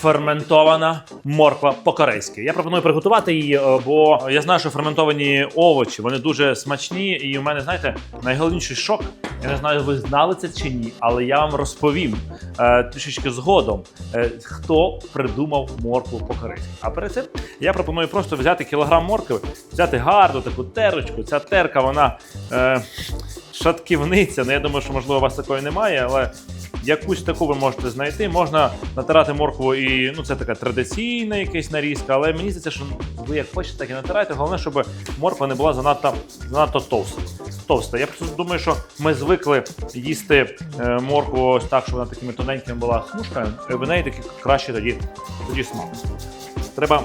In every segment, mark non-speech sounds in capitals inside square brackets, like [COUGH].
Ферментована морква по-корейськи. Я пропоную приготувати її, е, бо я знаю, що ферментовані овочі вони дуже смачні. І у мене, знаєте, найголовніший шок. Я не знаю, ви знали це чи ні, але я вам розповім е, трішечки згодом, е, хто придумав моркву по-корейськи. А перед цим я пропоную просто взяти кілограм моркви, взяти гарну таку терочку. Ця терка, вона е, шатківниця. Ну, я думаю, що можливо у вас такої немає, але якусь таку ви можете знайти. Можна натирати моркву і ну це така традиційна якась нарізка, але мені здається, що ви як хочете, так і натирайте. Головне, щоб морква не була занадто занадто товста. Товста. Я просто думаю, що ми звикли їсти е, моркву ось так, щоб вона такими тоненькими була смужками, і в неї такий краще тоді, тоді смак. Треба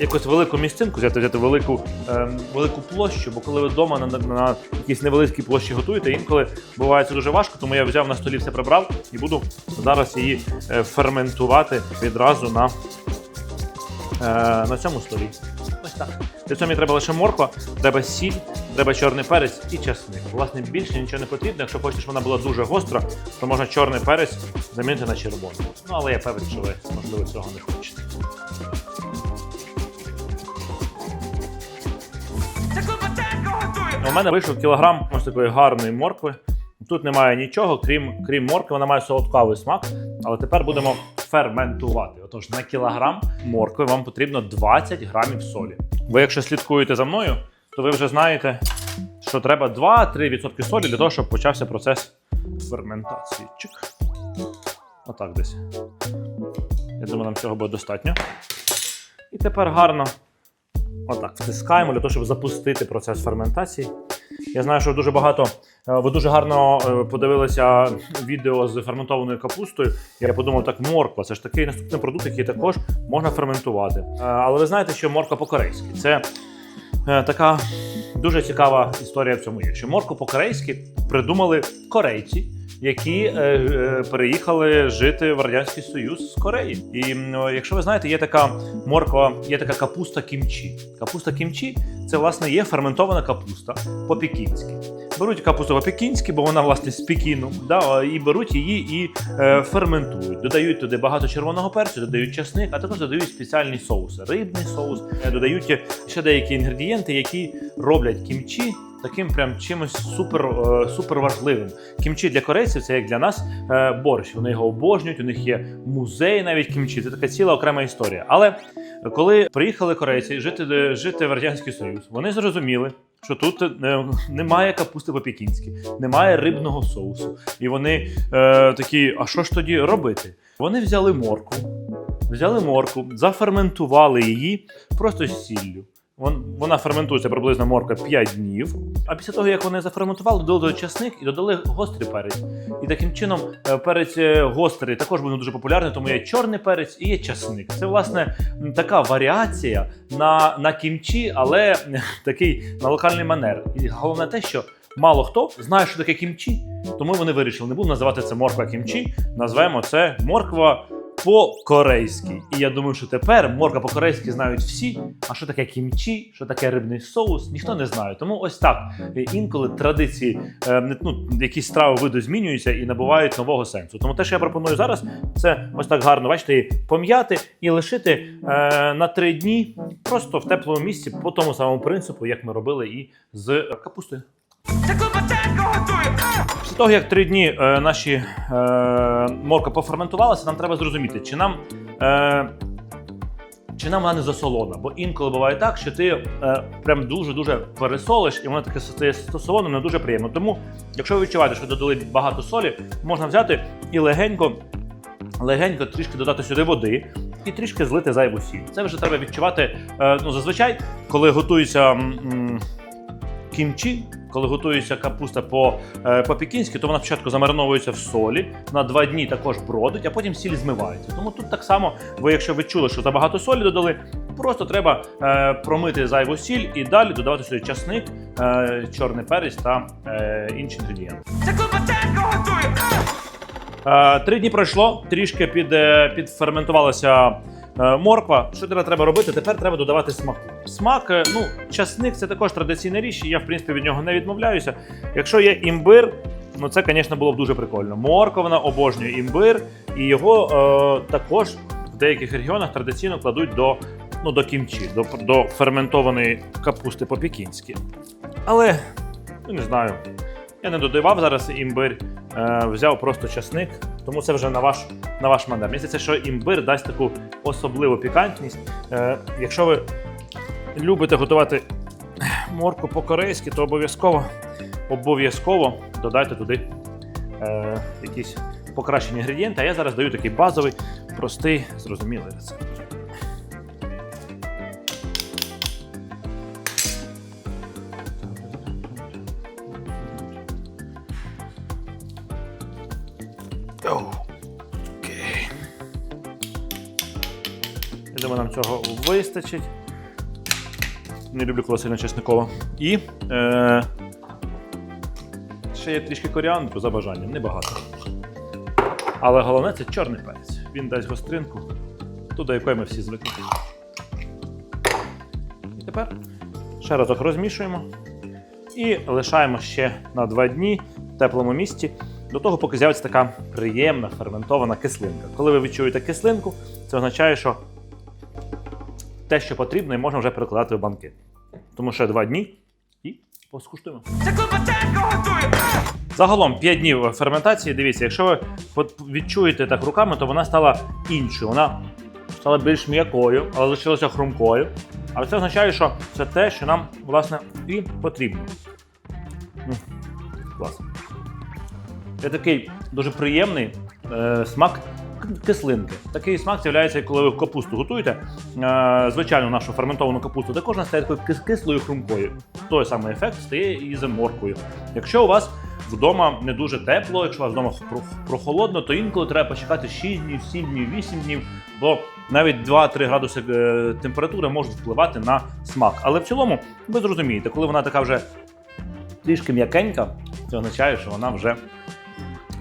якусь велику місцинку взяти, взяти велику, ем, велику площу, бо коли ви вдома на, на, на якійсь невеликій площі готуєте, інколи буває це дуже важко, тому я взяв на столі все прибрав і буду зараз її е, ферментувати відразу на, е, на цьому столі. Ось так. Для цього мені треба лише морква, треба сіль, треба чорний перець і часник. Власне, більше нічого не потрібно. Якщо хочете, щоб вона була дуже гостра, то можна чорний перець замінити на червоний. Ну, але я певен, що ви, можливо, цього не хочете. У мене вийшов кілограм ось такої гарної моркви. Тут немає нічого, крім, крім моркви, вона має солодкавий смак. Але тепер будемо ферментувати. Отож, на кілограм моркви вам потрібно 20 грамів солі. Ви, якщо слідкуєте за мною, то ви вже знаєте, що треба 2-3% солі для того, щоб почався процес ферментації. Чик. Отак десь. Я думаю, нам цього буде достатньо. І тепер гарно Отак, втискаємо для того, щоб запустити процес ферментації. Я знаю, що дуже багато е, ви дуже гарно е, подивилися відео з ферментованою капустою. Я подумав, так морква це ж такий наступний продукт, який також можна ферментувати. Е, Але ви знаєте, що морква по-корейськи це така дуже цікава історія в цьому є. Що моркву по-корейськи придумали корейці. Які е, е, переїхали жити в радянський союз з Кореї, і якщо ви знаєте, є така морква, є така капуста кімчі. Капуста кімчі це власне є ферментована капуста по-пекінськи. Беруть капусту по-пекінськи, бо вона власне з Пекіну, да, і беруть її і е, ферментують. Додають туди багато червоного перцю, додають часник, а також додають спеціальні соуси, рибний соус, додають ще деякі інгредієнти, які роблять кімчі. Таким прям чимось супер, е, супер важливим. Кімчі для корейців це як для нас е, борщ. Вони його обожнюють. У них є музей навіть кімчі. Це така ціла окрема історія. Але коли приїхали корейці жити, жити в радянський союз, вони зрозуміли, що тут е, немає капусти по-пекінськи, немає рибного соусу. І вони е, такі: а що ж тоді робити? Вони взяли морку, взяли морку, заферментували її просто з сіллю. Вон- Вона ферментується приблизно морква 5 днів. А після того, як вони заферментували, додали часник і додали гострий перець. І таким чином е, перець е, гострий також був дуже популярний, тому є чорний перець і є часник. Це власне така варіація на, на кімчі, але е, [LAUGHS] такий на локальний манер. І головне те, що мало хто знає, що таке кімчі, тому вони вирішили, не будемо називати це морква кімчі, назвемо це морква по-корейськи. І я думаю, що тепер морква по-корейськи знають всі. А що таке кімчі, що таке рибний соус, ніхто не знає. Тому ось так е, інколи традиції, е, ну, якісь страви виду змінюються і набувають нового сенсу. Тому те, що я пропоную зараз, це ось так гарно, бачите, її пом'яти і лишити е, на три дні просто в теплому місці по тому самому принципу, як ми робили і з капустою. Того, як три дні е, наші е, морква поферментувалася, нам треба зрозуміти, чи нам. Е, чи нам вона не засолона? Бо інколи буває так, що ти е, прям дуже-дуже пересолиш, і воно таке стає солоним, не дуже приємно. Тому, якщо ви відчуваєте, що додали багато солі, можна взяти і легенько, легенько трішки додати сюди води і трішки злити зайву сіль. Це вже треба відчувати. Е, ну, зазвичай, коли готується. кімчі, коли готується капуста по, е, по-пекінськи, то вона спочатку замариновується в солі, на два дні також бродить, а потім сіль змивається. Тому тут так само, ви якщо відчули, що забагато солі додали, просто треба е, промити зайву сіль і далі додавати сюди часник, е, чорний перець та е, інші інгредієнти. Е, Три дні пройшло, трішки під, е, підферментувалася морква. Що тепер треба робити? Тепер треба додавати смаку. Смак, е, ну, часник це також традиційна річ, і я в принципі від нього не відмовляюся. Якщо є імбир, ну це, звісно, було б дуже прикольно. Морква вона обожнює імбир, і його е, також в деяких регіонах традиційно кладуть до, ну, до кімчі, до, до ферментованої капусти по-пекінськи. Але ну, не знаю. Я не додавав зараз імбир, е, взяв просто часник, тому це вже на ваш, на ваш манер. Мені здається, що імбир дасть таку особливу пікантність. Е, якщо ви любите готувати морку по-корейськи, то обов'язково обов'язково додайте туди е, якісь покращені інгредієнти. А я зараз даю такий базовий, простий, зрозумілий рецепт. Я думаю, нам цього вистачить. Не люблю коли сильно чесниково. І е, ще є трішки коріандру за бажанням, небагато. Але головне це чорний перець. Він дасть гостринку, ту, до якої ми всі звикли. І тепер ще разок розмішуємо і лишаємо ще на два дні в теплому місці. До того, поки з'явиться така приємна ферментована кислинка. Коли ви відчуєте кислинку, це означає, що те, що потрібно, і можна вже перекладати в банки. Тому ще два дні і поскуштуємо. Загалом 5 днів ферментації. Дивіться, якщо ви відчуєте так руками, то вона стала іншою. Вона стала більш м'якою, але лишилася хрумкою. Але це означає, що це те, що нам власне і потрібно. Клас. Це такий дуже приємний е, смак кислинки. Такий смак з'являється, коли ви капусту готуєте. Е, звичайно, нашу ферментовану капусту також стає такою кислою хрумкою. Той самий ефект стає і з морквою. Якщо у вас вдома не дуже тепло, якщо у вас вдома прохолодно, то інколи треба почекати 6 днів, 7 днів, 8 днів, бо навіть 2-3 градуси е, температури можуть впливати на смак. Але в цілому, ви зрозумієте, коли вона така вже трішки м'якенька, це означає, що вона вже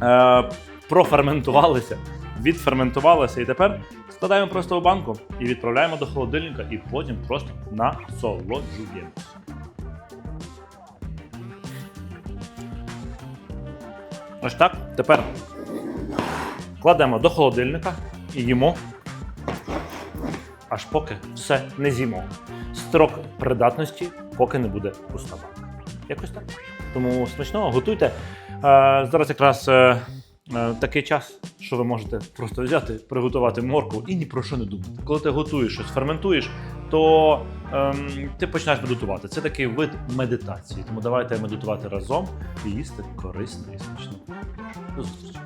е, проферментувалася, відферментувалася. І тепер складаємо просто в банку і відправляємо до холодильника, і потім просто насолоджуємося. Ось так. Тепер кладемо до холодильника і їмо, аж поки все не з'їмо. Строк придатності, поки не буде пуста. Якось так. Тому смачного готуйте. Е, зараз якраз е, такий час, що ви можете просто взяти, приготувати моркву і ні про що не думати. Коли ти готуєш щось, ферментуєш, то ем, ти починаєш медитувати. Це такий вид медитації. Тому давайте медитувати разом і їсти корисно і смачно. До зустрічі.